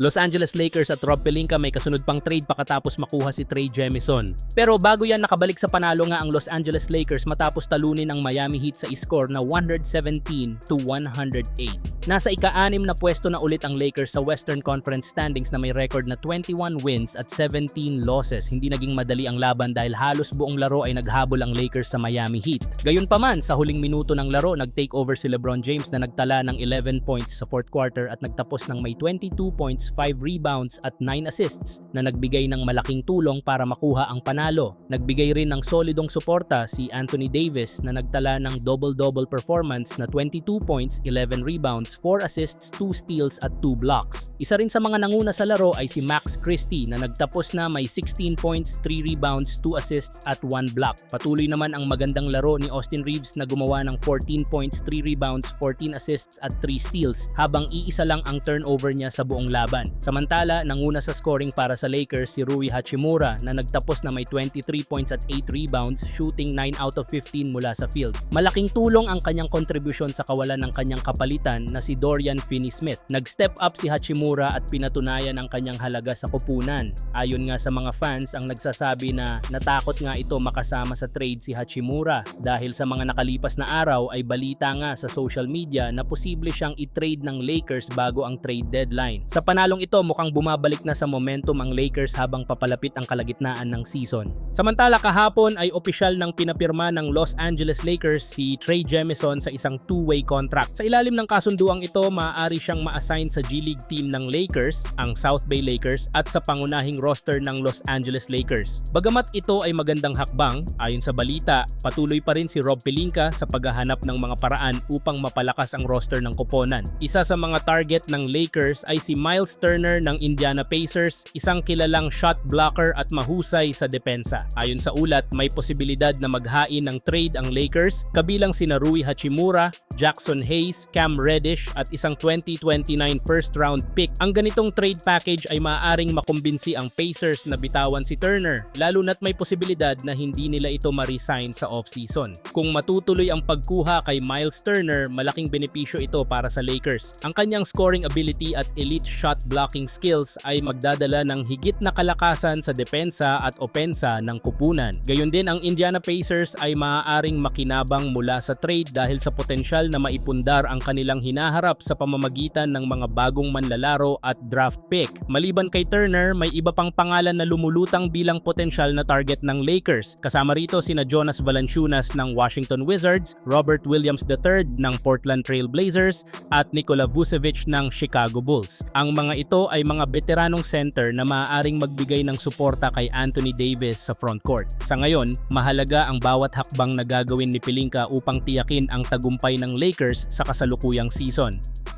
Los Angeles Lakers at Rob Pelinka may kasunod pang trade pakatapos makuha si Trey Jemison. Pero bago yan nakabalik sa panalo nga ang Los Angeles Lakers matapos talunin ang Miami Heat sa score na 117 to 108. Nasa ika-anim na pwesto na ulit ang Lakers sa Western Conference standings na may record na 21 wins at 17 losses. Hindi naging madali ang laban dahil halos buong laro ay naghabol ang Lakers sa Miami Heat. Gayunpaman, sa huling minuto ng laro, nag-take over si LeBron James na nagtala ng 11 points sa fourth quarter at nagtapos ng may 22 points, 5 rebounds at 9 assists na nagbigay ng malaking tulong para makuha ang panalo. Nagbigay rin ng solidong suporta si Anthony Davis na nagtala ng double-double performance na 22 points, 11 rebounds, 4 assists, 2 steals at 2 blocks. Isa rin sa mga nanguna sa laro ay si Max Christie na nagtapos na may 16 points, 3 rebounds, 2 assists at 1 block. Patuloy naman ang magandang laro ni Austin Reeves na gumawa ng 14 points, 3 rebounds, 14 assists at 3 steals habang iisa lang ang turnover niya sa buong laban. Samantala, nanguna sa scoring para sa Lakers si Rui Hachimura na nagtapos na may 23 points at 8 rebounds, shooting 9 out of 15 mula sa field. Malaking tulong ang kanyang kontribusyon sa kawalan ng kanyang kapalitan na si Dorian Finney-Smith. Nag-step up si Hachimura at pinatunayan ang kanyang halaga sa kupunan. Ayon nga sa mga fans ang nagsasabi na natakot nga ito makasama sa trade si Hachimura dahil sa mga nakalipas na araw ay balita nga sa social media na posible siyang i-trade ng Lakers bago ang trade deadline. Sa panalong ito mukhang bumabalik na sa momentum ang Lakers habang papalapit ang kalagitnaan ng season. Samantala kahapon ay opisyal ng pinapirma ng Los Angeles Lakers si Trey Jemison sa isang two-way contract. Sa ilalim ng kasunduang ito, maaari siyang ma-assign sa G League team ng Lakers, ang South Bay Lakers, at sa pangunahing roster ng Los Angeles Lakers. Bagamat ito ay magandang hakbang, ayon sa balita, patuloy pa rin si Rob Pelinka sa paghahanap ng mga paraan upang mapalakas ang roster ng koponan. Isa sa mga target ng Lakers ay si Miles Turner ng Indiana Pacers, isang kilalang shot blocker at mahusay sa depensa. Ayon sa ulat, may posibilidad na maghain ng trade ang Lakers, kabilang sina Rui Hachimura, Jackson Hayes, Cam Reddish at isang 2029 first round pick. Ang ganitong trade package ay maaaring makumbinsi ang Pacers na bitawan si Turner, lalo na't may posibilidad na hindi nila ito ma-resign sa offseason. Kung matutuloy ang pagkuha kay Miles Turner, malaking benepisyo ito para sa Lakers. Ang kanyang scoring ability at elite shot blocking skills ay magdadala ng higit na kalakasan sa depensa at opensa ng kupunan. Gayon din ang Indiana Pacers ay maaaring makinabang mula sa trade dahil sa potensyal na maipundar ang kanilang hinaharap sa pamamagitan ng mga bagong manlalaro at draft pick. Maliban kay Turner, may iba pang pangalan na lumulutang bilang potensyal na target ng Lakers. Kasama rito sina Jonas Valanciunas ng Washington Wizards, Robert Williams III ng Portland Trail Blazers at Nikola Vucevic ng Chicago Bulls. Ang mga ito ay mga veteranong center na maaaring magbigay ng suporta kay Anthony Davis sa frontcourt. Sa ngayon, mahalaga ang bawat hakbang na gagawin ni Pelinka upang tiyakin ang tagumpay ng Lakers sa kasalukuyang season. Luzon.